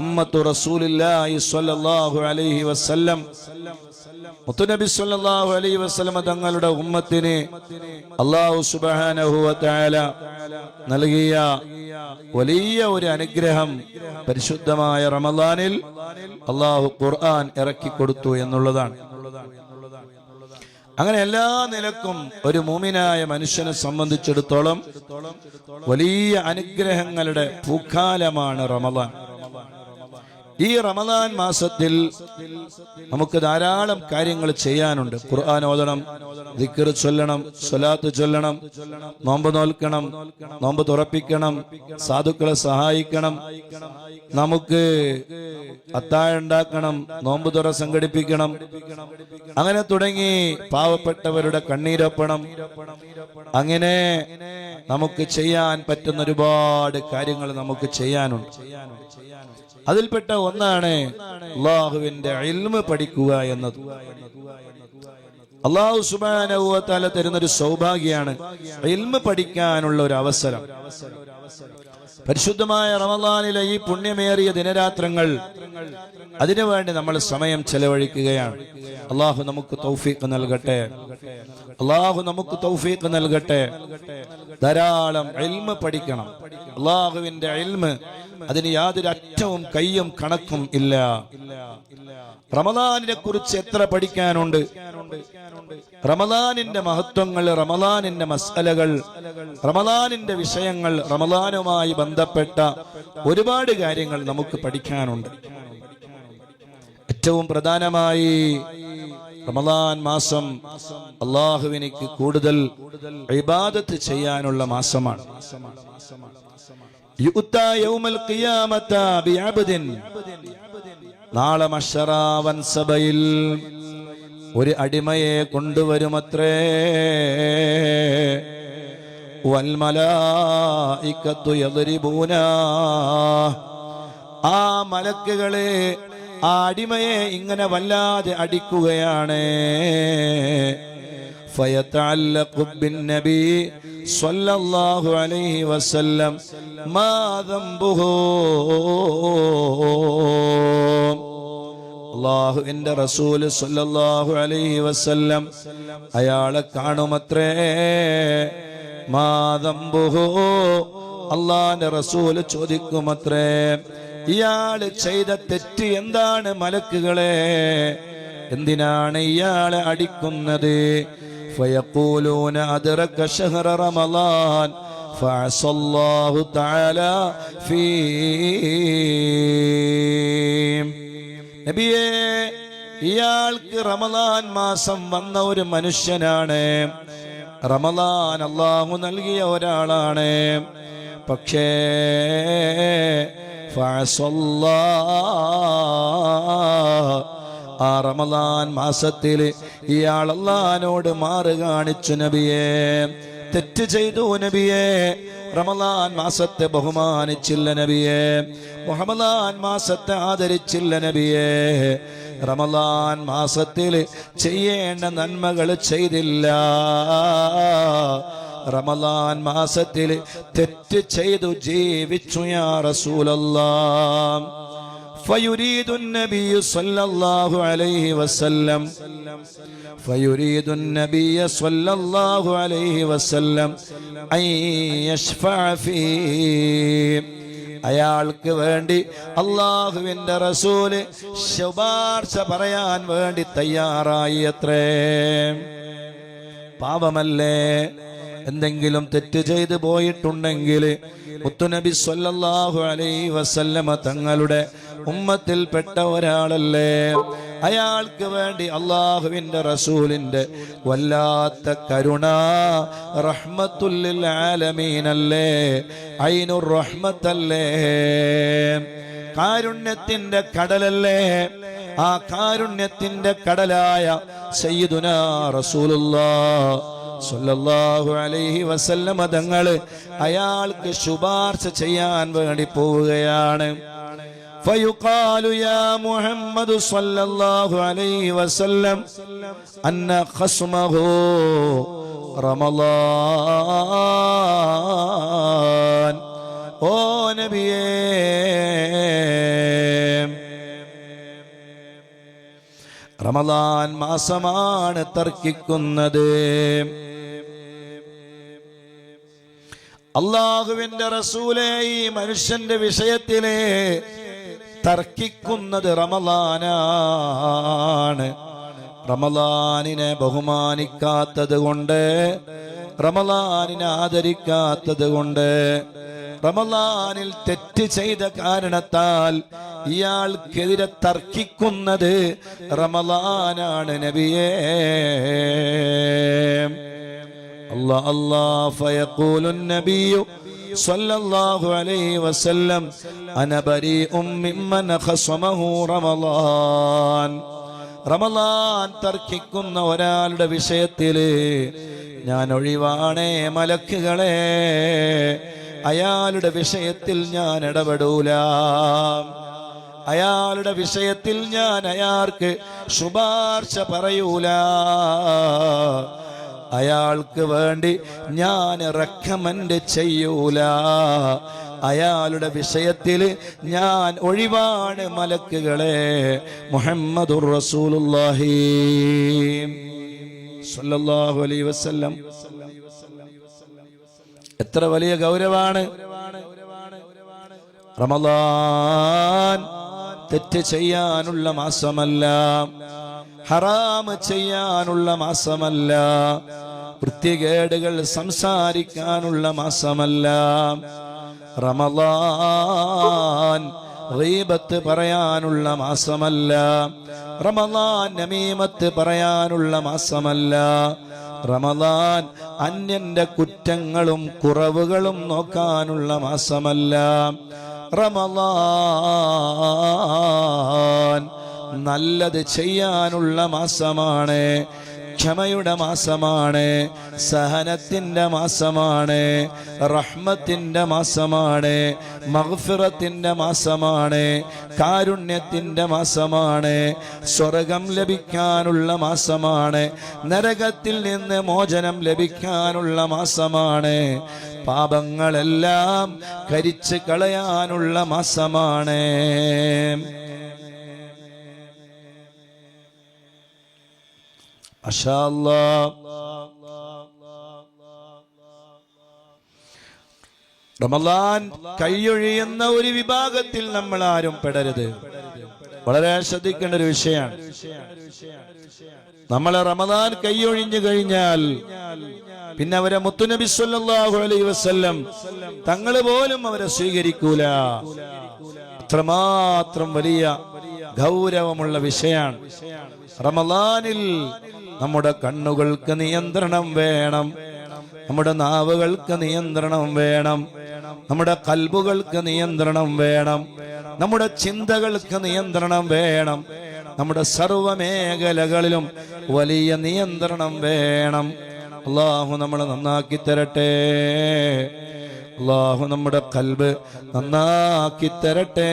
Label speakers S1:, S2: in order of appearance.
S1: ഉമ്മത്തു സ്വല്ലല്ലാഹു അലൈഹി വസല്ലം. സ്വല്ലല്ലാഹു അലൈഹി തങ്ങളുടെ ഉമ്മത്തിന് അല്ലാഹു സുബ്ഹാനഹു നൽകിയ വലിയ ഒരു അനുഗ്രഹം പരിശുദ്ധമായ റമദാനിൽ അള്ളാഹു ഖുർആൻ ഇറക്കി കൊടുത്തു എന്നുള്ളതാണ്. അങ്ങനെ എല്ലാ നിലക്കും ഒരു മൂമിനായ മനുഷ്യനെ സംബന്ധിച്ചിടത്തോളം വലിയ അനുഗ്രഹങ്ങളുടെ പൂക്കാലമാണ് റമദാൻ. ഈ റമദാൻ മാസത്തിൽ നമുക്ക് ധാരാളം കാര്യങ്ങൾ ചെയ്യാനുണ്ട്. ഖുർആൻ ഓതണം ദിക്കർ ചൊല്ലണം സ്വലാത്ത് ചൊല്ലണം നോമ്പ് നോൽക്കണം നോമ്പ് തുറപ്പിക്കണം സാധുക്കളെ സഹായിക്കണം നമുക്ക് അത്താഴ ഉണ്ടാക്കണം നോമ്പ് തുറ സംഘടിപ്പിക്കണം അങ്ങനെ തുടങ്ങി പാവപ്പെട്ടവരുടെ കണ്ണീരൊപ്പണം. അങ്ങനെ നമുക്ക് ചെയ്യാൻ പറ്റുന്ന ഒരുപാട് കാര്യങ്ങൾ നമുക്ക് ചെയ്യാനുണ്ട്. അതിൽപ്പെട്ട ഒന്നാണ് അള്ളാഹുവിന്റെ ഇൽമ പഠിക്കുക എന്നത്. അള്ളാഹു സുബാനവുവത്താല തരുന്നൊരു സൗഭാഗ്യമാണ് ഇൽമ പഠിക്കാനുള്ള ഒരു അവസരം. പരിശുദ്ധമായ റമദാനിലെ ഈ പുണ്യമേറിയ ദിനരാത്രങ്ങൾ അതിനുവേണ്ടി നമ്മൾ സമയം ചെലവഴിക്കുകയാണ്. അള്ളാഹു നമുക്ക് തൗഫീഖ് നൽകട്ടെ. അള്ളാഹു നമുക്ക് തൗഫീഖ് നൽകട്ടെ. ധാരാളം എൽമ പഠിക്കണം. അള്ളാഹുവിന്റെ എൽമ അതിന് യാതൊരു അറ്റവും കയ്യും കണക്കും ഇല്ല. റമദാനിനെ കുറിച്ച് എത്ര പഠിക്കാനുണ്ട്? റമദാനിന്റെ മഹത്വങ്ങൾ റമദാനിന്റെ മസലകൾ റമദാനിന്റെ വിഷയങ്ങൾ റമദാനുമായി ബന്ധപ്പെട്ട ഒരുപാട് കാര്യങ്ങൾ നമുക്ക് പഠിക്കാനുണ്ട്. ഏറ്റവും പ്രധാനമായി റമദാൻ മാസം അള്ളാഹുവിനിക്ക് കൂടുതൽ ഇബാദത്ത് ചെയ്യാനുള്ള മാസമാണ്. നാളെ മഷറാവൻ സഭയിൽ ഒരു അടിമയെ കൊണ്ടുവരുമത്രേ. വൽമലായിക്കത്തു യദ്രിബൂന. ആ മലക്കുകളെ ആ അടിമയെ ഇങ്ങനെ വല്ലാതെ അടിക്കുകയാണ്. فيتعلق بالنبي صلى الله عليه وسلم ما ذنبه അള്ളാഹുവിന്റെ റസൂല് സല്ലല്ലാഹു അലൈഹി വസല്ലം അയാളെ കാണുമത്രേ മാതമ്പുഹോ അള്ളാന്റെ റസൂല് ചോദിക്കുമത്രേ ഇയാള് ചെയ്ത തെറ്റ് എന്താണ് മലക്കുകളെ എന്തിനാണ് ഇയാളെ അടിക്കുന്നത് فيقولون أدرك شهر رمضان فعسى الله تعالى فيه നബിയേ ഇയാൾക്ക് റമദാൻ മാസം വന്ന ഒരു മനുഷ്യനാണ് റമദാൻ അള്ളാഹു നൽകിയ ഒരാളാണ് പക്ഷേ ഫഅസല്ലാ ആ റമദാൻ മാസത്തിൽ ഇയാൾ അള്ളഹാനോട് മാറ് കാണിച്ചു നബിയെ. തെറ്റ് ചെയ്തു നബിയെ. റമദാൻ മാസത്തെ ബഹുമാനിച്ചില്ല നബിയെ. മുഹമ്മദാൻ മാസത്തെ ആദരിച്ചില്ല നബിയെ. റമദാൻ മാസത്തിൽ ചെയ്യേണ്ട നന്മകൾ ചെയ്തില്ല. റമദാൻ മാസത്തിൽ തെറ്റ് ചെയ്തു ജീവിച്ചു യാ റസൂലല്ലാ. فيريد النبي صلى الله عليه وسلم فيريد النبي صلى الله عليه وسلم أن يشفع فيه അയാൾക്ക് വേണ്ടി അള്ളാഹുവിന്റെ റസൂല് ശുപാർശ പറയാൻ വേണ്ടി തയ്യാറായി അത്രേ പാപമല്ലേ എന്തെങ്കിലും തെറ്റ് ചെയ്തു പോയിട്ടുണ്ടെങ്കിൽ മുത്തുനബി സ്വല്ലല്ലാഹു അലൈഹി വസല്ലമ തങ്ങളുടെ ഉമ്മത്തിൽപ്പെട്ട ഒരാളല്ലേ? അയാൾക്ക് വേണ്ടി അള്ളാഹുവിന്റെ റസൂലിന്റെ വല്ലാത്ത കരുണ റഹ്മത്തുല്ലിൽ ആലമീനല്ലേ? ഐനുർ റഹ്മത്തല്ലേ? കാരുണ്യത്തിന്റെ കടലല്ലേ? ആ കാരുണ്യത്തിന്റെ കടലായ സയ്യിദുന റസൂലുള്ളാ സല്ലല്ലാഹു അലൈഹി വസല്ലമ തങ്ങള് അയാൾക്ക് ശുപാർശ ചെയ്യാൻ വേണ്ടി പോവുകയാണ് فيقال يا محمد صلى الله عليه وسلم أن خصمه رمضان ഓ നബിയേ റമദാൻ മാസമാണ് തർക്കിക്കുന്നത്. അള്ളാഹുവിന്റെ റസൂലെ ഈ മനുഷ്യന്റെ വിഷയത്തിലെ തർക്കിക്കുന്നത് റമദാനാണ്. റമദാനിനെ ബഹുമാനിക്കാത്തത് കൊണ്ട് റമദാനിനെ ആദരിക്കാത്തത് കൊണ്ട് റമദാനിൽ തെറ്റ് ചെയ്ത കാരണത്താൽ ഇയാൾക്കെതിരെ തർക്കിക്കുന്നത് റമദാനാണ് നബിയേ الله الله فيقول النبي صلى الله عليه وسلم أنا بريء ممن خصمه رمضان റമലാൻ തർക്കിക്കുന്ന ഒരാളുടെ വിഷയത്തില് ഞാൻ ഒഴിവാണേ മലക്കുകളെ അയാളുടെ വിഷയത്തിൽ ഞാൻ ഇടപെടൂല. അയാളുടെ വിഷയത്തിൽ ഞാൻ അയാൾക്ക് ശുപാർശ പറയൂല. അയാൾക്ക് വേണ്ടി ഞാൻ റെക്കമെൻഡ് ചെയ്യൂല. അയാളുടെ വിഷയത്തിൽ ഞാൻ ഒഴിവാണ് മലക്കുകളെ. മുഹമ്മദുർ റസൂലുള്ളാഹി സല്ലല്ലാഹു അലൈഹി വസല്ലം. എത്ര വലിയ ഗൗരവാണ്. റമദാൻ തെറ്റ് ചെയ്യാനുള്ള മാസമല്ല. ഹറാമ് ചെയ്യാനുള്ള മാസമല്ല. വൃത്തികേടുകൾ സംസാരിക്കാനുള്ള മാസമല്ല. റമദാൻ റീബത്ത് പറയാനുള്ള മാസമല്ല. റമദാൻ നമീമത്ത് പറയാനുള്ള മാസമല്ല. റമദാൻ അന്യന്റെ കുറ്റങ്ങളും കുറവുകളും നോക്കാനുള്ള മാസമല്ല. റമദാൻ നല്ലത് ചെയ്യാനുള്ള മാസമാണ്. ക്ഷമയുടെ മാസമാണ് സഹനത്തിന്റെ മാസമാണ് റഹ്മത്തിന്റെ മാസമാണ് മഹഫിറത്തിന്റെ മാസമാണ് കാരുണ്യത്തിന്റെ മാസമാണ് സ്വർഗം ലഭിക്കാനുള്ള മാസമാണ് നരകത്തിൽ നിന്ന് മോചനം ലഭിക്കാനുള്ള മാസമാണ് പാപങ്ങളെല്ലാം കരിച്ച് കളയാനുള്ള മാസമാണ്. റമദാൻ കൈയൊഴിയുന്ന ഒരു വിഭാഗത്തിൽ നമ്മൾ ആരും പെടരുത്. വളരെ ശ്രദ്ധിക്കേണ്ട ഒരു വിഷയമാണ്. നമ്മളെ റമദാൻ കൈയൊഴിഞ്ഞു കഴിഞ്ഞാൽ പിന്നെ അവരെ മുത്തുനബി സല്ലാഹു അലൈ വസ്ല്ലം തങ്ങൾ പോലും അവരെ സ്വീകരിക്കൂല. അത്രമാത്രം വലിയ ഗൗരവമുള്ള വിഷയമാണ്. റമദാനിൽ നമ്മുടെ കണ്ണുകൾക്ക് നിയന്ത്രണം വേണം. നമ്മുടെ നാവുകൾക്ക് നിയന്ത്രണം വേണം. നമ്മുടെ കൽബുകൾക്ക് നിയന്ത്രണം വേണം. നമ്മുടെ ചിന്തകൾക്ക് നിയന്ത്രണം വേണം. നമ്മുടെ സർവ മേഖലകളിലും വലിയ നിയന്ത്രണം വേണം. അള്ളാഹു നമ്മളെ നന്നാക്കി തരട്ടെ. അള്ളാഹു നമ്മുടെ കൽബ് നന്നാക്കി തരട്ടെ.